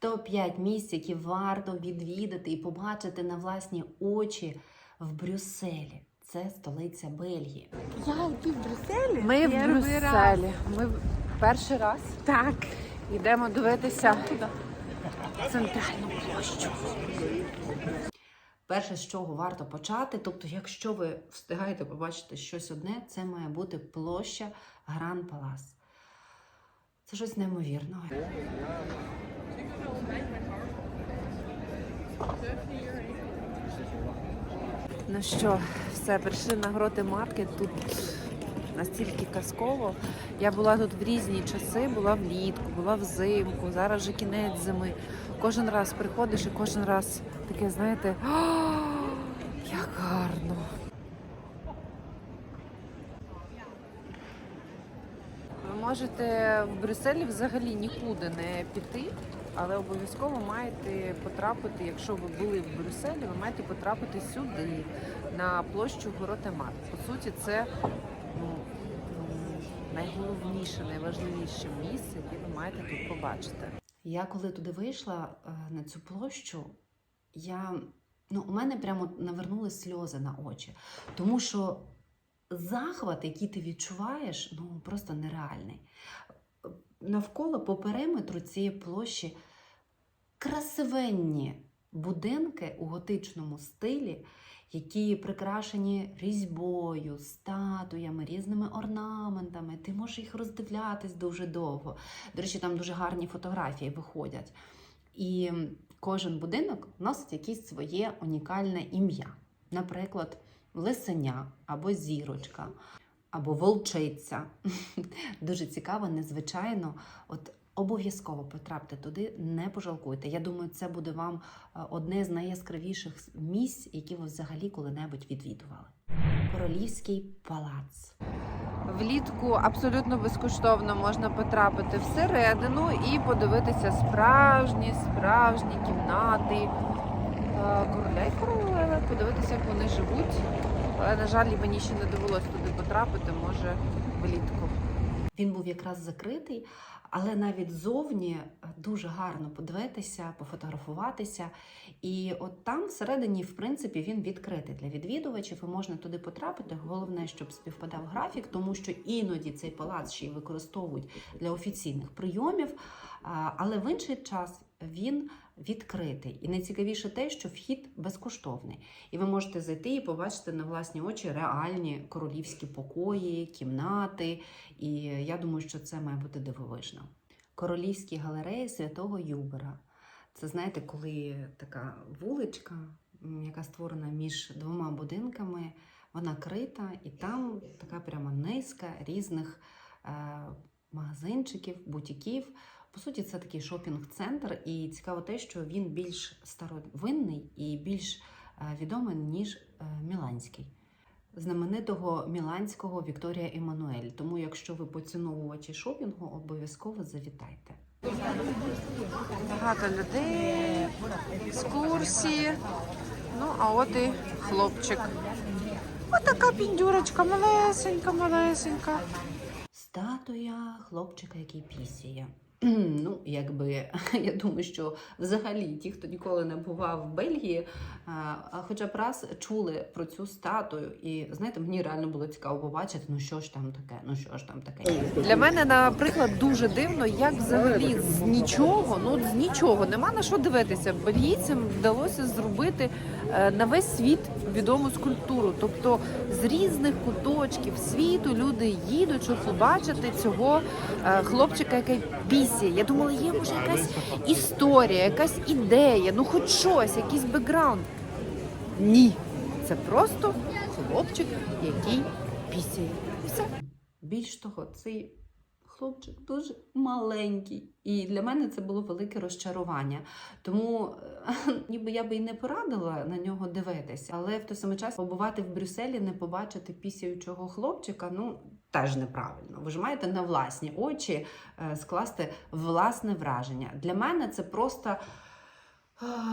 топ-5 місць, які варто відвідати і побачити на власні очі в Брюсселі. Це столиця Бельгії. Я в Брюсселе? Ми в Первый. Брюсселі. Ми в- перший раз Так. йдемо дивитися центральну площу. Перше, з чого варто почати, тобто, якщо ви встигаєте побачити щось одне, це має бути площа Гран Палас. Це щось неймовірного. Ну що, все, прийшли на гроти маркет. Тут настільки казково. Я була тут в різні часи, була влітку, була взимку, зараз вже кінець зими. Кожен раз приходиш і кожен раз таке, знаєте, «А, як гарно. Ви можете в Брюсселі взагалі нікуди не піти, але обов'язково маєте потрапити, якщо ви були в Брюсселі, ви маєте потрапити сюди, на площу Горотемат. По суті, це ну, найголовніше, найважливіше місце, яке ви маєте тут побачити. Я коли туди вийшла е, на цю площу, я, ну, у мене прямо навернули сльози на очі. Тому що захват, який ти відчуваєш, ну просто нереальний. Навколо по периметру цієї площі красивенні будинки у готичному стилі, які прикрашені різьбою, статуями, різними орнаментами. Ти можеш їх роздивлятись дуже довго. До речі, там дуже гарні фотографії виходять. І кожен будинок носить якесь своє унікальне ім'я. Наприклад, лисеня або зірочка, або волчиця. Дуже цікаво, незвичайно. От обов'язково потрапте туди, не пожалкуйте. Я думаю, це буде вам е, одне з найяскравіших місць, які ви взагалі коли-небудь відвідували. Королівський палац. Влітку абсолютно безкоштовно можна потрапити всередину і подивитися справжні, справжні кімнати е, короля і королеви, подивитися, як вони живуть. Але, на жаль, мені ще не довелось туди потрапити, може, влітку. Він був якраз закритий, але навіть зовні е, дуже гарно подивитися, пофотографуватися. І от там всередині, в принципі, він відкритий для відвідувачів, і можна туди потрапити. Головне, щоб співпадав графік, тому що іноді цей палац ще й використовують для офіційних прийомів, але в інший час він відкритий. І найцікавіше те, що вхід безкоштовний. І ви можете зайти і побачити на власні очі реальні королівські покої, кімнати. І я думаю, що це має бути дивовижно. Королівські галереї святого Юбера. Це знаєте, коли така вуличка, яка створена між двома будинками, вона крита, і там така прямо низка різних е, магазинчиків, бутіків. По суті, це такий шопінг-центр, і цікаво те, що він більш старовинний і більш е, відомий, ніж е, Міланський. Знаменитого міланського Вікторія Еммануель. Тому, якщо ви поціновувачі шопінгу, обов'язково завітайте. Багато людей, екскурсії. Ну, а от і хлопчик. Ось така піндюрочка, малесенька, малесенька. Статуя хлопчика, який пісіє. Ну, якби я думаю, що взагалі ті, хто ніколи не бував в Бельгії, хоча б раз чули про цю статую. І знаєте, мені реально було цікаво побачити, ну що ж там таке, ну що ж там таке. Для мене, наприклад, дуже дивно, як взагалі з нічого, ну з нічого, нема на що дивитися. Бельгійцям вдалося зробити е, на весь світ відому скульптуру. Тобто з різних куточків світу люди їдуть, щоб побачити цього е, хлопчика, який пісє. Я думала, є може якась історія, якась ідея, ну хоч щось, якийсь бекграунд. Ні, це просто хлопчик, який пісяє. Все. Більш того, цей хлопчик дуже маленький. І для мене це було велике розчарування. Тому е, ніби я би і не порадила на нього дивитися, але в той самий час побувати в Брюсселі, не побачити пісяючого хлопчика, ну теж неправильно. Ви ж маєте на власні очі е, скласти власне враження. Для мене це просто.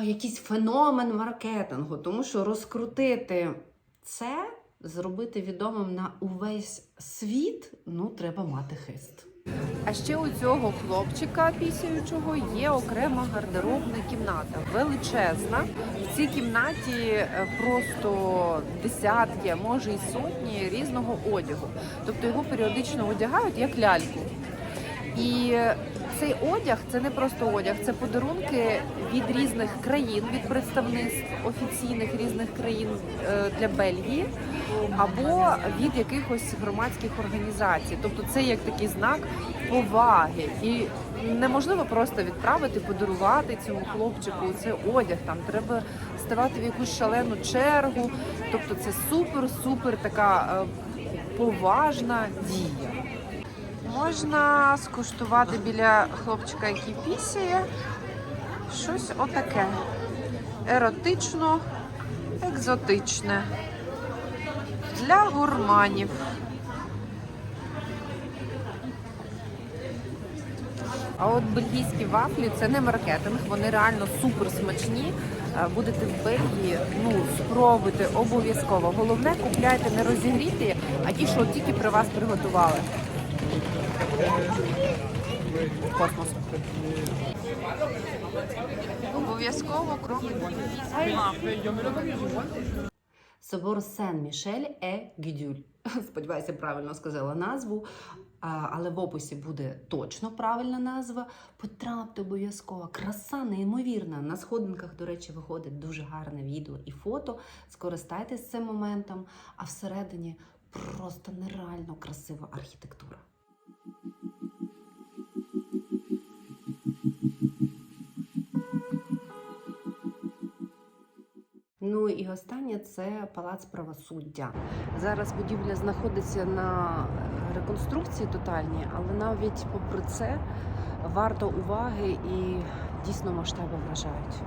Якийсь феномен маркетингу, тому що розкрутити це, зробити відомим на увесь світ, ну треба мати хист. А ще у цього хлопчика пісяючого є окрема гардеробна кімната, величезна. В цій кімнаті е, просто десятки, а може і сотні різного одягу. Тобто його періодично одягають як ляльку. І цей одяг це не просто одяг, це подарунки від різних країн, від представництв офіційних різних країн е, для Бельгії, або від якихось громадських організацій. Тобто це як такий знак поваги. І неможливо просто відправити, подарувати цьому хлопчику цей одяг. Там треба ставати в якусь шалену чергу. Тобто це супер-супер така е, поважна дія. Можна скуштувати біля хлопчика, який пісяє, щось отаке. Еротично, екзотичне. Для гурманів. А от бельгійські вафлі це не маркетинг, вони реально супер смачні. Е, Будете в Бельгії, ну спробуйте обов'язково. Головне, купляйте не розігріті, а ті, що тільки при вас приготували. Обов'язково кропити. Собор Сен-Мішель е Гюдюль. Сподіваюся, правильно сказала назву. Але в описі буде точно правильна назва. Потрапте обов'язково. Краса неймовірна. На сходинках, до речі, виходить дуже гарне відео і фото. Скористайтесь цим моментом. А всередині просто нереально красива архітектура. Ну і останнє це палац правосуддя. Зараз будівля знаходиться на реконструкції тотальній, але навіть попри це варто уваги і дійсно масштаби вражають.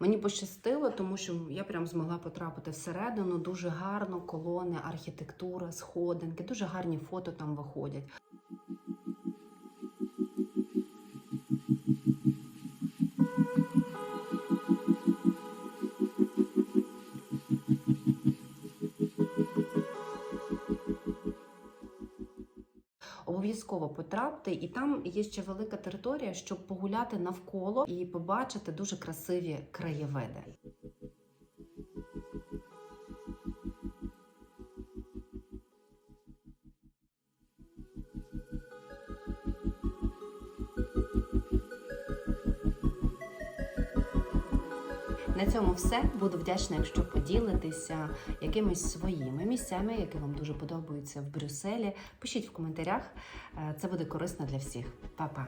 Мені пощастило, тому що я прям змогла потрапити всередину. Дуже гарно, колони, архітектура, сходинки, дуже гарні фото там виходять. Обов'язково потрапте, і там є ще велика територія, щоб погуляти навколо і побачити дуже красиві краєвиди. На цьому все. Буду вдячна, якщо поділитеся якимись своїми місцями, які вам дуже подобаються в Брюсселі. Пишіть в коментарях. Е, Це буде корисно для всіх. Па-па!